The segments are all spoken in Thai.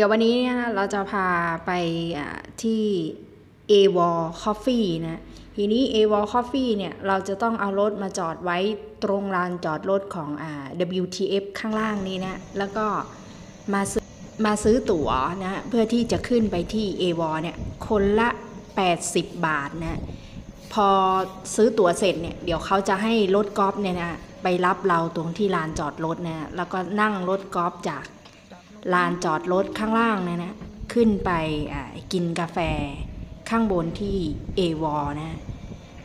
ดี๋ยววันนี้เนี่ยเราจะพาไปที่ a w a l Coffee นะทีนี้ a w a l Coffee เนี่ยเราจะต้องเอารถมาจอดไว้ตรงลานจอดรถของอ่า WTF ข้างล่างนี้นะ แล้วก็มาซื้อมาซื้อตั๋วนะเพื่อที่จะขึ้นไปที่ a w a l เนี่ยคนละ 80 บาทนะพอซื้อตั๋วเสร็จเนี่ยเดี๋ยวเขาจะให้รถกอล์ฟเนี่ยนะไปรับเราตรงที่ลานจอดรถนะแล้วก็นั่งรถกอล์ฟจาก ลานจอดรถข้างล่างเนี่ยนะขึ้นไปกินกาแฟข้างบนที่เอวอนะ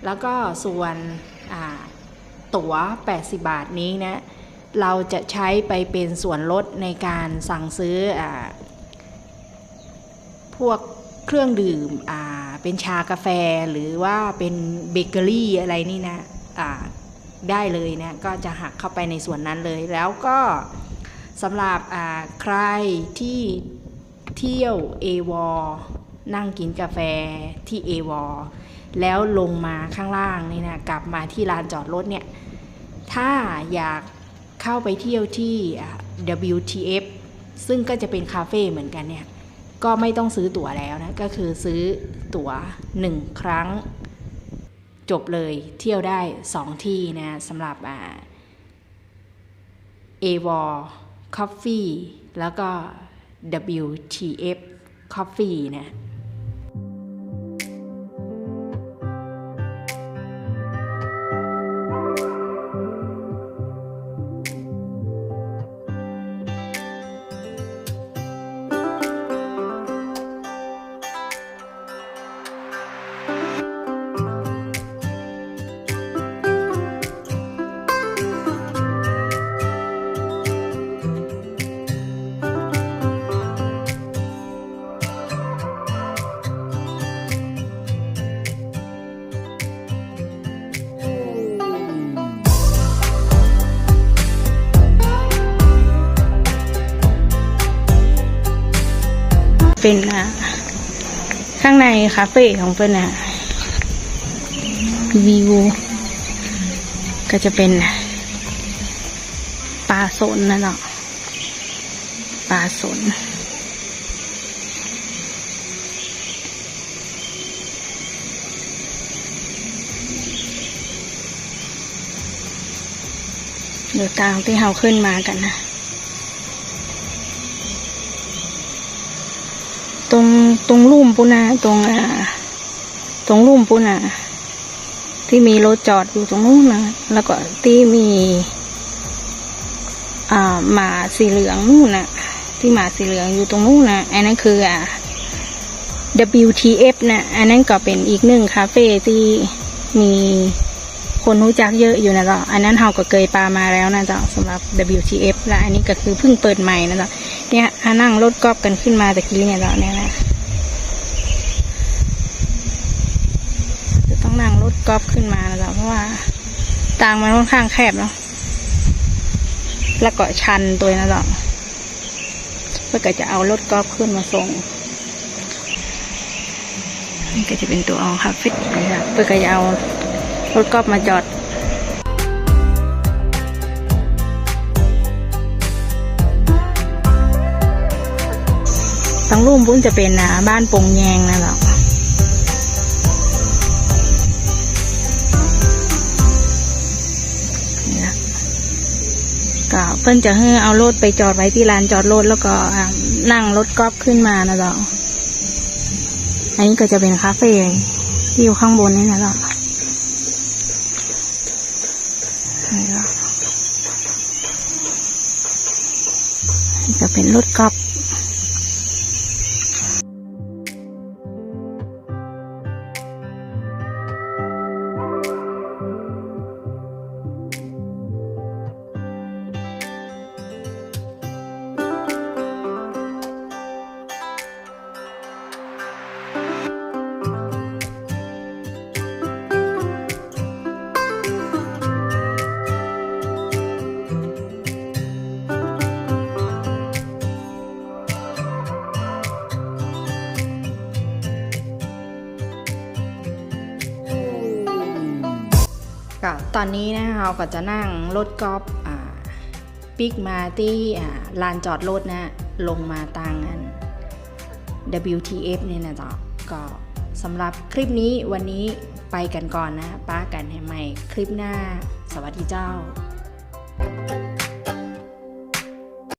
แล้วก็ส่วนตั๋ว 80 บาทนี้นะเราจะใช้ไปเป็นส่วนลดในการสั่งซื้ออพวกเครื่องดื่มเป็นชากาแฟหรือว่าเป็นเบเกอรี่อะไรนี่นะได้เลยนะก็จะหักเข้าไปในส่วนนั้นเลยแล้วก็ สำหรับใครที่เที่ยวเอวอนั่งกินกาแฟที่เอวอแล้วลงมาข้างล่างนี่นะกลับมาที่ลานจอดรถเนี่ย ถ้าอยากเข้าไปเที่ยวที่ WTF ซึ่งก็จะเป็นคาเฟ่เหมือนกันเนี่ย ก็ไม่ต้องซื้อตั๋วแล้วนะ ก็คือซื้อตั๋วหนึ่งครั้ง จบเลยเที่ยวได้สองที่นะสำหรับอ่า a w a l Coffee แล้วก็ WTF Coffee นะ เป็นอะข้างในคาเฟ่ของเพื่นอะวิวก็จะเป็นปลาสนนะเนาะปลาสนเดี๋ยวตางที่เราขึ้นมากันนะ ตรงรงลุ่มปุนะตรงอ่า ตรงลุ่มปุนะที่มีรถจอดอยู่ตรงนู้นนะแล้วก็ที่มีอ่าหมาสีเหลืองนู่นนะที่หมาสีเหลืองอยู่ตรงนู้นนะอันนั้นคืออ่า WTF นะอันนั้นก็เป็นอีกหนึ่งคาเฟ่ที่มีคนรู้จักเยอะอยู่นะจ๊ะอันนั้นเราก็เคยปามาแล้วนะจ๊ะสำหรับ WTF และอันนี้ก็คือเพิ่งเปิดใหม่นะจ๊ะเนี่ยนั่งรถกอล์ฟกันขึ้นมาตะกี้เนี่ยจ๊ะเนี่ยนะต้องนั่งรถ กอล์ฟขึ้นมานะจ๊ะเพราะว่าทางมันค่อนข้างแคบเนาะแล้วก็ชันตัวนะจ๊ะเพื่อจะเอารถกอล์ฟขึ้นมาส่งนี่ก็จะเป็นตัวเอาคาเฟ่นะคะเพื่อจะเอารถกอล์ฟมาจอดทั้งรูมบุ้นจะเป็นอ่าบ้านปงแยงนะหร ก็เพิ่นจะให้เอารถไปจอดไว้ที่ลานจอดรถแล้วก็นั่งรถกอล์ฟขึ้นมานะดอกอันนี้ก็จะเป็นคาเฟ่ที่อยู่ข้างบนนี่นะดอกนี่หรอกนี่ก็เป็นรถกอล์ฟ ตอนนี้นะคะเราก็จะนั่งรถกอล์ฟปิกมาที่ลานจอดรถนะ ลงมาตางอัน WTF เนี่ยนะจ๊ะก็สำหรับคลิปนี้วันนี้ไปกันก่อนนะ ป้ากันให้ใหม่ คลิปหน้า สวัสดีเจ้า